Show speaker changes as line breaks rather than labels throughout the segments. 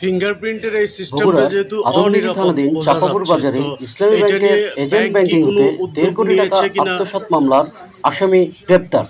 ফিঙ্গারপ্রিন্টের এই সিস্টেমটা যেহেতু অনিরাপদ
চাপাপুর বাজারে ইসলামী ব্যাংকের এজেন্ট
ব্যাংকিং
হতে দেড় কোটি টাকা আত্মসাৎ মামলার আসামি গ্রেপ্তার।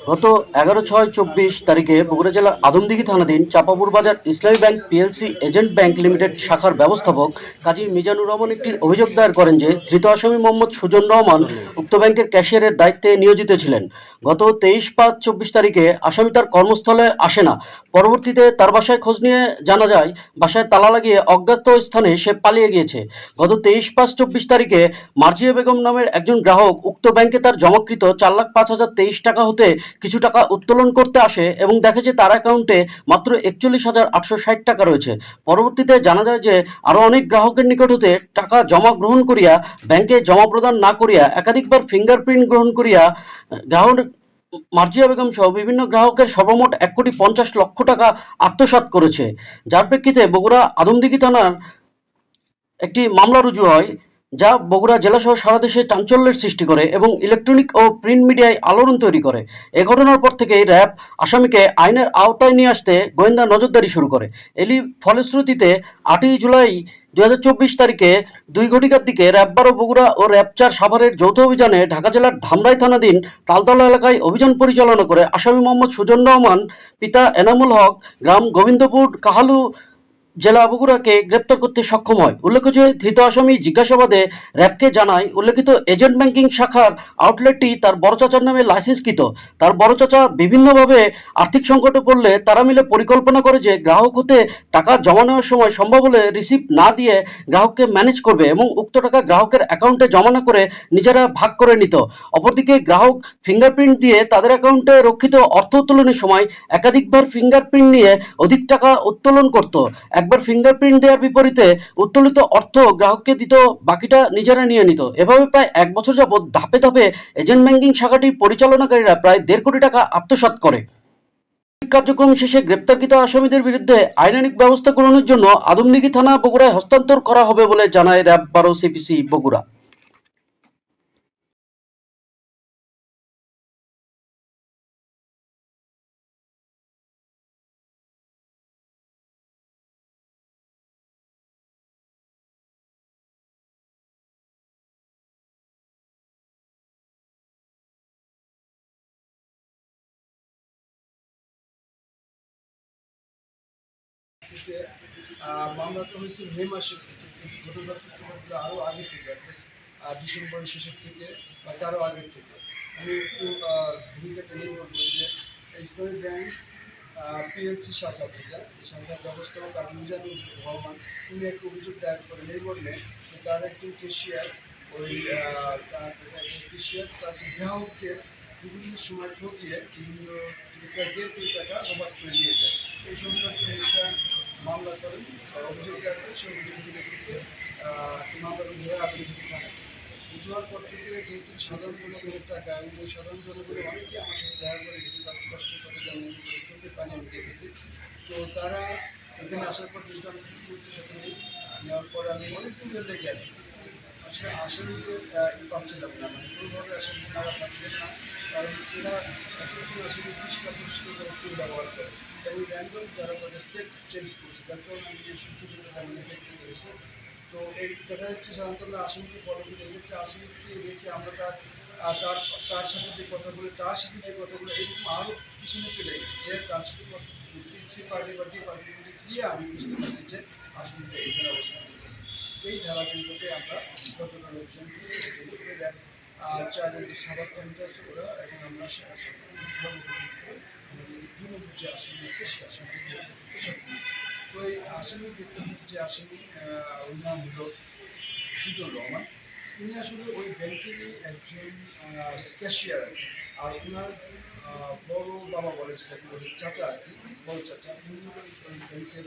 গত এগারো ছয় চব্বিশ তারিখে বগুড়া জেলার আদমদিঘি থানাধীন চাপাপুর বাজার Islami bank PLC agent bank limited শাখার ব্যবস্থাপক কাজী মিজানুর রহমান একটি অভিযোগ দায়ের করেন যে ধৃত আসামি মোহাম্মদ সুজন রহমান উক্ত ব্যাংকের ক্যাশিয়ারের দায়িত্বে নিয়োজিত ছিলেন। গত তেইশ পাঁচ চব্বিশ তারিখে আসামি তার কর্মস্থলে আসে না। পরবর্তীতে তার বাসায় খোঁজ নিয়ে জানা যায়, বাসায় তালা লাগিয়ে অজ্ঞাত স্থানে সে পালিয়ে গিয়েছে। গত তেইশ পাঁচ চব্বিশ তারিখে মার্জিয়া বেগম নামের একজন গ্রাহক উক্ত ব্যাংকে তার জমাকৃত চার লাখ পাঁচ হাজার তেইশ টাকা হতে কিছু টাকা উত্তোলন করতে আসে এবং দেখে যে তার অ্যাকাউন্টে মাত্র একচল্লিশ হাজার আটশো ষাট টাকা রয়েছে। পরবর্তীতে জানা যায় যে আরও অনেক গ্রাহকের নিকট হতে টাকা জমা গ্রহণ করিয়া ব্যাংকে জমা প্রদান না করিয়া একাধিকবার ফিঙ্গারপ্রিন্ট গ্রহণ করিয়া গ্রাহক মার্জিয়া বেগম সহ বিভিন্ন গ্রাহকের সর্বমোট এক কোটি পঞ্চাশ লক্ষ টাকা আত্মসাৎ করেছে। যার প্রেক্ষিতে বগুড়া আদমদিঘি থানার একটি মামলা রুজু হয়, যা বগুড়া জেলাসহ সারা দেশে চাঞ্চল্যের সৃষ্টি করে এবং ইলেকট্রনিক ও প্রিন্ট মিডিয়ায় আলোড়ন তৈরি করে। এ ঘটনার পর থেকেই র্যাব আসামিকে আইনের আওতায় নিয়ে আসতে গোয়েন্দা নজরদারি শুরু করে। এলি ফলশ্রুতিতে আটই জুলাই দুই হাজার চব্বিশ তারিখে দুই ঘটিকার দিকে র্যাববার ও বগুড়া ও র্যাবচার সাভারের যৌথ অভিযানে ঢাকা জেলার ধামরাই থানাধীন তালতলা এলাকায় অভিযান পরিচালনা করে আসামি মোহাম্মদ সুজন রহমান, পিতা এনামুল হক, গ্রাম গোবিন্দপুর কাহালু জেলা বগুড়াকে গ্রেপ্তার করতে সক্ষম হয়। উল্লেখ্য যে ধৃত আসামি জিজ্ঞাসাবাদে র্যাবকে জানায়, উল্লেখিত এজেন্ট ব্যাংকিং শাখার আউটলেটটি তার বড় চাচার নামে লাইসেন্সকৃত। তার বড় চাচা বিভিন্নভাবে আর্থিক সংকটে পড়লে তারা মিলে পরিকল্পনা করে যে গ্রাহক হতে টাকা জমা নেওয়ার সময় সম্ভব হলে রিসিপ্ট না দিয়ে গ্রাহককে ম্যানেজ করবে এবং উক্ত টাকা গ্রাহকের অ্যাকাউন্টে জমা না করে নিজেরা ভাগ করে নিত। অপরদিকে গ্রাহক ফিঙ্গারপ্রিন্ট দিয়ে তাদের অ্যাকাউন্টে রক্ষিত অর্থ উত্তোলনের সময় একাধিকবার ফিঙ্গারপ্রিন্ট নিয়ে অধিক টাকা উত্তোলন করত। একবার ফিঙ্গারপ্রিন্ট দেওয়ার বিপরীতে উত্তোলিত অর্থ গ্রাহককে দিত, বাকিটা নিজেরা নিয়ে নিত। এভাবে প্রায় এক বছর যাবৎ ধাপে ধাপে এজেন্ট ব্যাংকিং শাখাটির পরিচালনাকারীরা প্রায় দেড় কোটি টাকা আত্মসাত করে। কার্যক্রম শেষে গ্রেপ্তারকৃত আসামিদের বিরুদ্ধে আইনানিক ব্যবস্থা গ্রহণের জন্য আদমদিঘি থানা বগুড়ায় হস্তান্তর করা হবে বলে জানায় র্যাব বারো সিপিসি বগুড়া।
আহ, মামলাটা হয়েছে মে মাসের থেকে ঘটনার সূত্রপাতগুলো আরও আগে থেকে অর্থাৎ ডিসেম্বরের শেষের থেকে বা তারও আগের থেকে। আমি একটু ভূমিকাটা নিয়ে বলব যে ইসলামী ব্যাংক পিএনসি শাখা যেটা এই শাখার ব্যবস্থাপক আবু মিজানুর রহমান তিনি একটা অভিযোগ দায়ের করেন এই বললেন তার একজন কেশিয়ার ওই তার কেশিয়ার তার যে গ্রাহকদের বিভিন্ন সময় ঠকিয়ে বিভিন্ন দেড় কোটি টাকা রোবাদ করে নিয়ে যায়। এই সংক্রান্ত একটা মামলা করেন অভিযোগ দায়ের করেন সেই ভিত্তিতে এই মামলা যদি থানায় রুজু হওয়ার পর থেকে যেহেতু সাধারণ জনগণের টাকা, এবং সাধারণ জনগণের অনেকেই আমার সাথে দেখা করে কিছু তাদের কষ্টের কথা জানেন চোখের পানি আমি দেখেছি। তো তারা এখানে আসার পর দৃষ্টান্ত সাথে নেওয়ার পর আমি অনেক দিন লেগে আছি। আসলে আসামিকে পাচ্ছিলাম না মানে কোনোভাবে আসামি তারা পাচ্ছিলেন না, কারণ এরা এখন আসামি পরিষ্কার করে ব্যবহার করে। এবং র্যান্ডম যারা তাদের সেট চেঞ্জ করছে তার কারণে আমি শিক্ষিত তেমন এফেক্ট করেছে তো এই দেখা যাচ্ছে সাধারণত আমরা আসামিকে ফলো করি এক্ষেত্রে আসামিকে রেখে আমরা তার তার তার সাথে যে কথা বলে, তার সাথে যে কথাগুলো এরকম আরও পিছনে চলে গেছে যে তার সাথে কথা সি পার্টি বা ডি পার্টির মধ্যে আমি বুঝতে পারছি যে আসামিটা এখানে অবস্থান এই ধারাবাহিকতায় আমরা গতকাল অভিযান চারের যে সাবাক কমিটি ওরা এবং আমরা নম্বর যে আসামি আছে সে আসামিকে করি তো এই আসামি ব্যক্তিগত যে আসামি ওর নাম হলো সুজন রহমান। তিনি আসলে ওই ব্যাংকেরই একজন ক্যাশিয়ার আর। ওনার বড় বাবা বলে যেটাকে বলে চাচা আর কি, বড় চাচা। উনি ওই ওই ব্যাংকের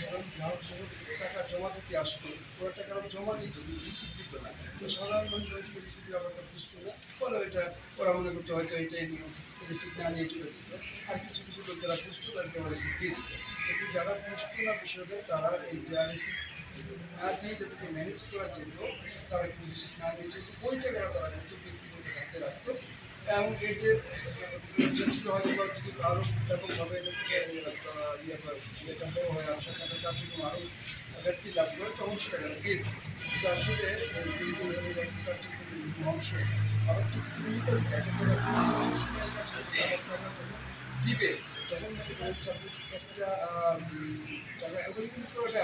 সাধারণ গ্রাহক যখন টাকা জমা দিতে আসতো ওরা টাকাটা জমা কিন্তু রিসিভ দিত না। তো সাধারণ মানুষ সময় রিসিভ ব্যাপারটা বুঝতো না। ফলে এটা ওরা মনে করতো হয়তো এটাই নিয়ম রিসিভ না নিয়ে চলে দিত আর কিছু কিছু লোক যারা বুঝতো তাদেরকে ওরা রিসিভ দিয়ে দিত। কিন্তু যারা বুঝতো না বিষয়টা, তারা এই যা রিসিভ না দিয়ে যাদেরকে ম্যানেজ করা যেত তারা কিন্তু রিসিভ না নিয়ে যেত। ওই টাকাটা তারা কিন্তু ব্যক্তিগত হাতে রাখতো এবং এদের যদি হয়তো বা যদি আরও ব্যাপকভাবে ইয়ে করে হয় কারণে তার জন্য আরও ব্যক্তি লাভ করে তখন সেটা। কিন্তু আসলে এই যে কার্যক্রমের অংশ, আবার ঠিক তিনটা একটা জায়গা দিবে, তখন একটা ওখানে কিন্তু পুরোটা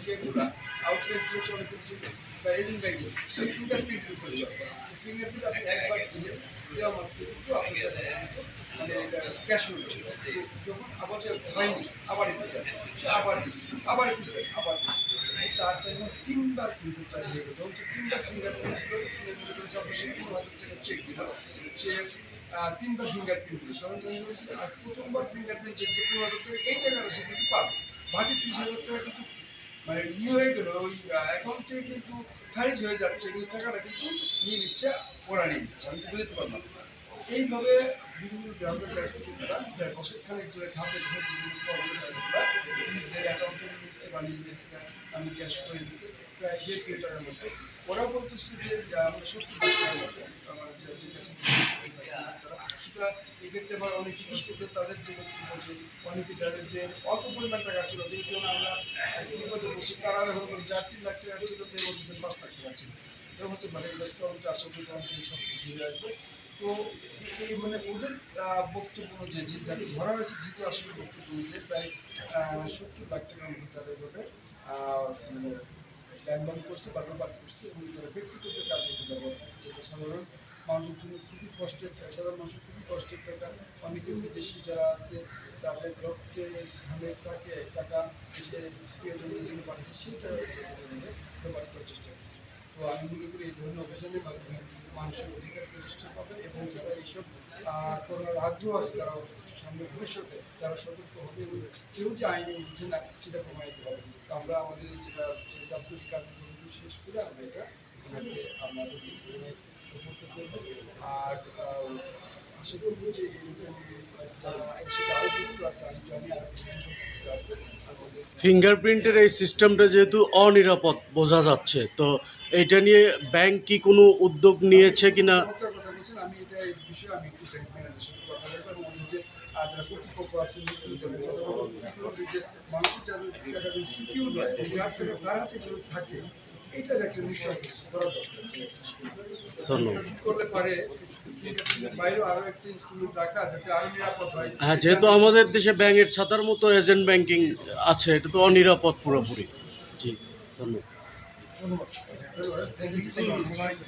ইয়েগুলা আউটলেট দিয়ে চলে কিন্তু বা এজেন্ট ব্যাংকে ফিঙ্গারপ্রিন্ট করে চলে ফিঙ্গারপ্রিন্ট আপনি একবার দিয়ে দেওয়া মাত্র কিন্তু মানে ক্যাশ হয়ে ছিল যখন আবার যে হয়নি আবার সে আবার আবার একটু আবার তার যখন তিনবার কিন্তু তার ইয়ে যখন তিনবার ফিঙ্গারপ্রিন্ট দিল পনেরো হাজার টাকা চেক দিল সে আহ, তিনবার ফিঙ্গারপ্রিন্ট দিল। তখন গেলো প্রথমবার ফিঙ্গারপ্রিন্ট চেক দিয়ে পনেরো হাজার টাকা এই টাকাটা সে কিন্তু পাবে। বাকি ত্রিশ হাজার টাকা কিন্তু মানে ই হয়ে গেল, ওই অ্যাকাউন্ট থেকে কিন্তু খারিজ হয়ে যাচ্ছে, কিন্তু টাকাটা কিন্তু নিয়ে নিচ্ছে, ওরা নিয়ে নিচ্ছে, আমি বুঝতে পারলাম এইভাবে বিভিন্ন গ্রাহকের কাছ থেকে তারা বছর খানিক ধরে ধাপে ধরে বিভিন্ন কর্মচারীরা নিজেদের অ্যাকাউন্টে নিচ্ছে বা নিজেদের আমি ক্যাশ করে দিচ্ছি প্রায় দেড় কোটি টাকার মতো ওরা বলতেছে যে আমরা সত্যি সুতরাং এক্ষেত্রে আবার অনেক জিনিস করতে তাদের যে বক্তব্য যে অনেকে যাদের অল্প পরিমাণ টাকা ছিল যে জন্য আমরা বিপদে পড়ছি তারা এখন যার তিন লাখ টাকা ছিল তো বলতেছেন পাঁচ লাখ টাকা ছিল এটা হতে পারে রেস্টুরেন্টে আসলে সব কিছু আসবে তো এই মানে ওদের বক্তব্য যে যাকে ধরা হয়েছে যেহেতু আসলে বক্তব্য অনুযায়ী প্রায় সত্তর লাখ টাকার তাদের মানে ল্যান্ডমার্ক করছে বা ব্যাপার করছে এবং তারা ব্যক্তিগত কাজে এটা ব্যবহার করছে, যেটা সাধারণ মানুষের জন্য খুবই কষ্টের সাধারণ মানুষের খুবই কষ্টের টাকা। অনেকে বিদেশি যারা আছে, তাদের রক্তে ঘামে তাকে টাকা দেশের প্রিয়জনদের জন্য পাঠাচ্ছে সেইটা ব্যবহার করার চেষ্টা করছে। তো আমি মনে এই ধরনের অভিযানের মাধ্যমে মানুষের অধিকার প্রতিষ্ঠা পাবে এবং যারা এইসব করার আগ্রহ আছে, তারা সামনে ভবিষ্যতে তারা সতর্ক হবে এবং কেউ যে আইনের উঠছে না, সেটা কমাইতে হবে তো আমরা আমাদের যেটা দাপ্তরিক কার্যক্রমগুলো শেষ করে আমরা এটা ওনাকে আমাদের করব। আর
ফিঙ্গারপ্রিন্টের এই সিস্টেমটা যেহেতু অনিরাপদ, বোঝা যাচ্ছে। তো এটা নিয়ে ব্যাংক কি কোনো উদ্যোগ নিয়েছে কিনা? ধন্যবাদ।
হ্যাঁ
যেহেতু আমাদের দেশে ব্যাংকের ছাতার মতো এজেন্ট ব্যাংকিং আছে, এটা তো অনিরাপদ পুরোপুরি। জি, ধন্যবাদ।